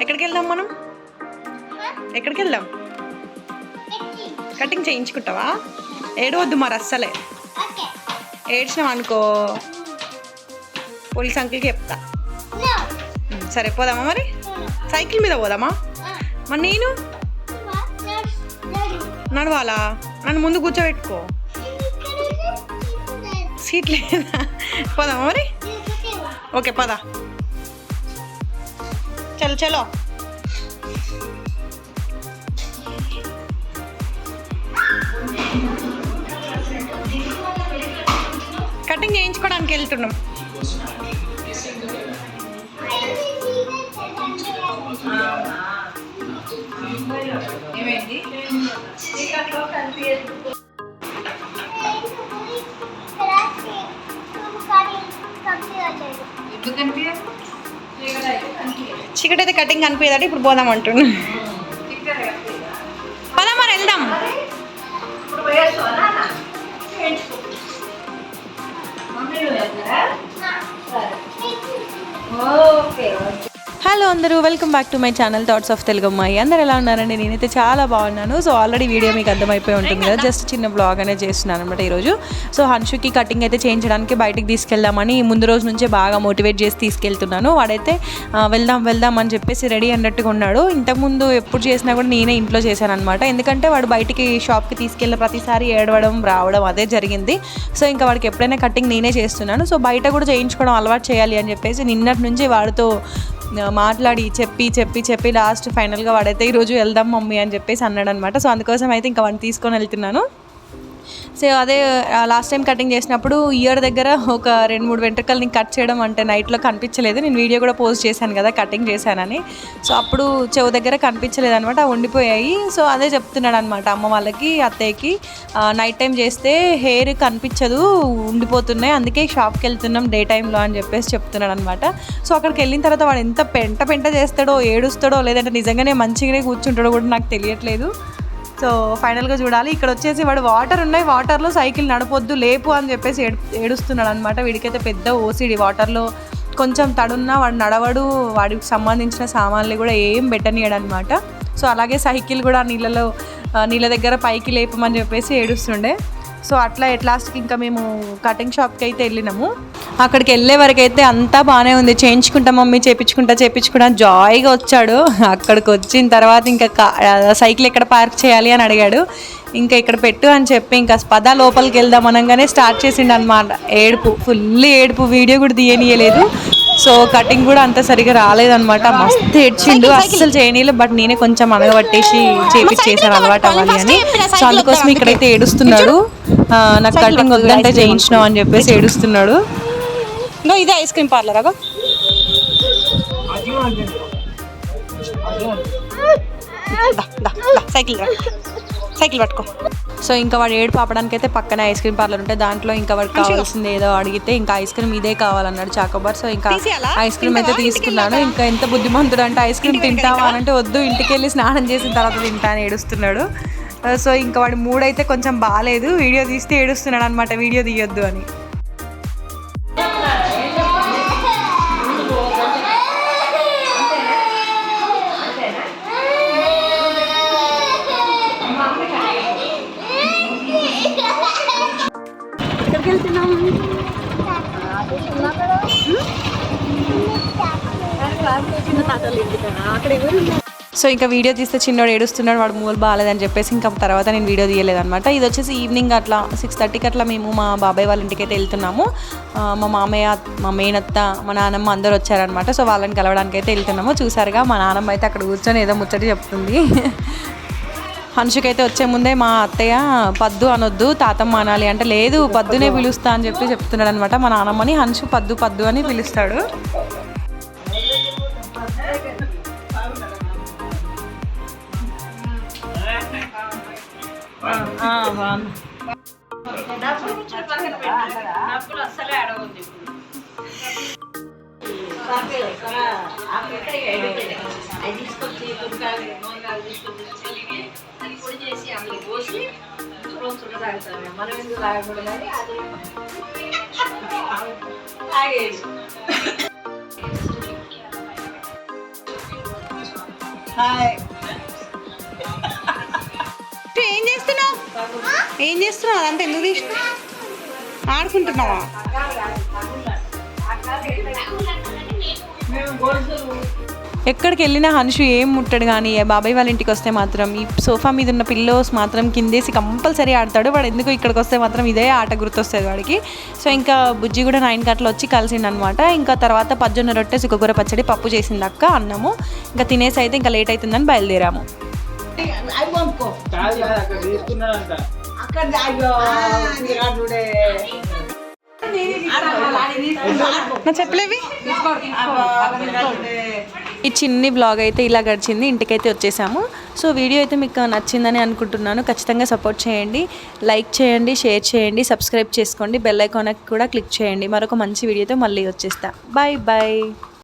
ఎక్కడికి వెళ్దాం మనం? ఎక్కడికి వెళ్దాం? కటింగ్ చేయించుకుంటావా? ఏడవద్దు మరి అస్సలే. ఏడ్చినాం అనుకో. పోలీస్ అంకిల్కి చెప్తా. సరే పోదామా మరి? సైకిల్ మీద పోదామా? మరి నేను? నడవాలా? నన్ను ముందు కూర్చోబెట్టుకో. సీట్ లేదా? పోదామా మరి? ఓకే పదా. చలో చలో. కటింగ్ చేయించుకోవడానికి వెళ్తున్నాం. ఏమైంది? చీకటి అయితే కటింగ్ కనిపించదంటే ఇప్పుడు పోదాం అంటున్నా. అందరూ welcome back to my channel thoughts of Telugu అమ్మాయి అందరు ఎలా ఉన్నారండి? నేనైతే చాలా బాగున్నాను. సో ఆల్రెడీ వీడియో మీకు అర్థమైపోయి ఉంటుంది కదా. జస్ట్ చిన్న బ్లాగ్ అనేది చేస్తున్నాను అనమాట ఈరోజు. సో హన్షుకి కటింగ్ అయితే చేయించడానికి బయటికి తీసుకెళ్దామని ముందు రోజు నుంచే బాగా మోటివేట్ చేసి తీసుకెళ్తున్నాను. వాడైతే వెళ్దాం వెళ్దాం అని చెప్పేసి రెడీ అన్నట్టుగా ఉన్నాడు. ఇంతకుముందు ఎప్పుడు చేసినా కూడా నేనే ఇంట్లో చేశాను అనమాట ఎందుకంటే వాడు బయటికి షాప్కి తీసుకెళ్ళిన ప్రతిసారి ఏడవడం రావడం అదే జరిగింది. సో ఇంకా వాడికి ఎప్పుడైనా కటింగ్ నేనే చేస్తున్నాను. సో బయట కూడా చేయించుకోవడం అలవాటు చేయాలి అని చెప్పేసి నిన్నటి నుంచి వాడితో మాట్లాడి చెప్పి చెప్పి చెప్పి లాస్ట్ ఫైనల్గా వాడైతే ఈరోజు వెళ్దాం మమ్మీ అని చెప్పేసి అన్నాడు అనమాట సో అందుకోసం అయితే ఇంకా వాడిని తీసుకొని వెళ్తున్నాను. సో అదే లాస్ట్ టైం కటింగ్ చేసినప్పుడు ఇయర్ దగ్గర ఒక రెండు మూడు వెంట్రుకల్ని కట్ చేయడం అంటే నైట్లో కనిపించలేదు. నేను వీడియో కూడా పోస్ట్ చేశాను కదా కటింగ్ చేశానని. సో అప్పుడు చెవు దగ్గర కనిపించలేదు అనమాట ఉండిపోయాయి. సో అదే చెప్తున్నాడు అనమాట అమ్మ వాళ్ళకి అత్తయ్యకి. నైట్ టైం చేస్తే హెయిర్ కనిపించదు ఉండిపోతున్నాయి. అందుకే షాప్కి వెళ్తున్నాం డే టైంలో అని చెప్పేసి చెప్తున్నాడు అనమాట సో అక్కడికి వెళ్ళిన తర్వాత వాడు ఎంత పెంట పెంట చేస్తాడో ఏడుస్తాడో లేదంటే నిజంగానే మంచిగానే కూర్చుంటాడో కూడా నాకు తెలియట్లేదు. సో ఫైనల్గా చూడాలి. ఇక్కడ వచ్చేసి వాడు వాటర్ ఉన్నాయి. వాటర్లో సైకిల్ నడపొద్దు లేపు అని చెప్పేసి ఏడు ఏడుస్తున్నాడు అనమాట వీడికైతే పెద్ద ఓసిడి వాటర్లో కొంచెం తడున్నా వాడు నడవడు. వాడికి సంబంధించిన సామాన్లు కూడా ఏం పెట్టనియడు అనమాట సో అలాగే సైకిల్ కూడా నీళ్ళలో నీళ్ళ దగ్గర పైకి లేపమని చెప్పేసి ఏడుస్తుండే. సో అట్లా ఎట్ లాస్ట్కి ఇంకా మేము కటింగ్ షాప్కి అయితే వెళ్ళినాము. అక్కడికి వెళ్ళే వరకు అయితే అంతా బాగానే ఉంది. చేయించుకుంటా మమ్మీ చేపించుకుంటా చేపించుకుంటా జాయిగా వచ్చాడు. అక్కడికి వచ్చిన తర్వాత ఇంకా సైకిల్ ఎక్కడ పార్క్ చేయాలి అని అడిగాడు. ఇంకా ఇక్కడ పెట్టు అని చెప్పి ఇంకా పద లోపలికి వెళ్దాం అనగానే స్టార్ట్ చేసిండు అనమాట ఏడుపు ఫుల్ ఏడుపు వీడియో కూడా తీయనియలేదు. సో కటింగ్ కూడా అంత సరిగా రాలేదన్నమాట. మస్తు ఏడ్చిండు. అస్సలు చేయనీయలేదు. బట్ నేనే కొంచెం అనగబట్టేసి చేపించేసాను అలవాటు అవ్వాలి అని. సో అందుకోసం ఇక్కడైతే ఏడుస్తున్నాడు నాకు కటింగ్ వద్దంటే చేయించినావు అని చెప్పేసి ఏడుస్తున్నాడు. ఇదే ఐస్ క్రీమ్ పార్లర్ అగో. సైకిల్ సైకిల్ పట్టుకో. సో ఇంకా వాడు ఏడు పాపడానికి అయితే పక్కన ఐస్ క్రీమ్ పార్లర్ ఉంటే దాంట్లో ఇంకా వాడికి కావాల్సింది ఏదో అడిగితే ఇంకా ఐస్ క్రీమ్ ఇదే కావాలన్నాడు చాకోబార్. సో ఇంకా? ఐస్ క్రీమ్ అయితే? తీసుకున్నాను. ఇంకా ఎంత బుద్ధిమంతుడు అంటే ఐస్ క్రీమ్ తింటావా అంటే వద్దు ఇంటికి వెళ్ళి స్నానం చేసిన తర్వాత తింటా అని ఏడుస్తున్నాడు. సో ఇంకా వాడి మూడ్ అయితే కొంచెం బాగాలేదు వీడియో తీస్తే ఏడుస్తున్నాడు అనమాట వీడియో తీయొద్దు అని. ఎక్కడికి వెళ్తున్నాము చిన్న తాతలు అక్కడ ఎవరు సో ఇంకా వీడియో తీస్తే చిన్నోడు ఏడుస్తున్నాడు వాడు మూలు బాగాలేదని చెప్పేసి ఇంకా తర్వాత నేను వీడియో తీయలేదనమాట ఇది వచ్చేసి ఈవినింగ్ అట్లా సిక్స్ థర్టీకి అట్లా మేము మా బాబాయ్ వాళ్ళ ఇంటికి అయితే వెళ్తున్నాము. మా మామయ్య మా మేనత్త మా నాన్నమ్మ అందరు వచ్చారనమాట సో వాళ్ళని కలవడానికి అయితే వెళ్తున్నాము. చూసారుగా మా నానమ్మ అయితే అక్కడ కూర్చొని ఏదో ముచ్చట చెప్తుంది. హన్షుకైతే వచ్చే ముందే మా అత్తయ్య పద్దు అనొద్దు తాతమ్మ అనాలి అంటే లేదు పద్దునే పిలుస్తా అని చెప్పి చెప్తున్నాడు అనమాట మా నాన్నమ్మని హన్షు పద్దు పద్దు అని పిలుస్తాడు. మనం ఎందుకు తాగకూడదు అది ఏం చేస్తున్నావు? ఏం చేస్తున్నావు? అదంతా ఎందుకు తీసిన ఆడుకుంటున్నావా? ఎక్కడికి వెళ్ళినా హన్షు ఏం ముట్టడు కానీ బాబాయ్ వాళ్ళ ఇంటికి వస్తే మాత్రం ఈ సోఫా మీద ఉన్న పిల్లోస్ మాత్రం కిందేసి కంపల్సరీ ఆడతాడు. వాడు ఎందుకు ఇక్కడికి వస్తే మాత్రం ఇదే ఆట గుర్తొస్తుంది వాడికి. సో ఇంకా బుజ్జి కూడా నైన్ కట్ల వచ్చి కలిసిండు అనమాట ఇంకా తర్వాత పజ్జొన్న రొట్టె సుక్కకూర పచ్చడి పప్పు చేసింది అక్క అన్నము. ఇంకా తినేసి అయితే ఇంకా లేట్ అవుతుందని బయలుదేరాము. నా చెప్పలేవి ఈ చిన్ని బ్లాగ్ అయితే ఇలా గడిచింది ఇంటికైతే వచ్చేసాము. సో వీడియో అయితే మీకు నచ్చిందని అనుకుంటున్నాను. ఖచ్చితంగా సపోర్ట్ చేయండి. లైక్ చేయండి షేర్ చేయండి సబ్స్క్రైబ్ చేసుకోండి. బెల్ ఐకాన్ కూడా క్లిక్ చేయండి. మరొక మంచి వీడియోతో మళ్ళీ వచ్చేస్తా. Bye bye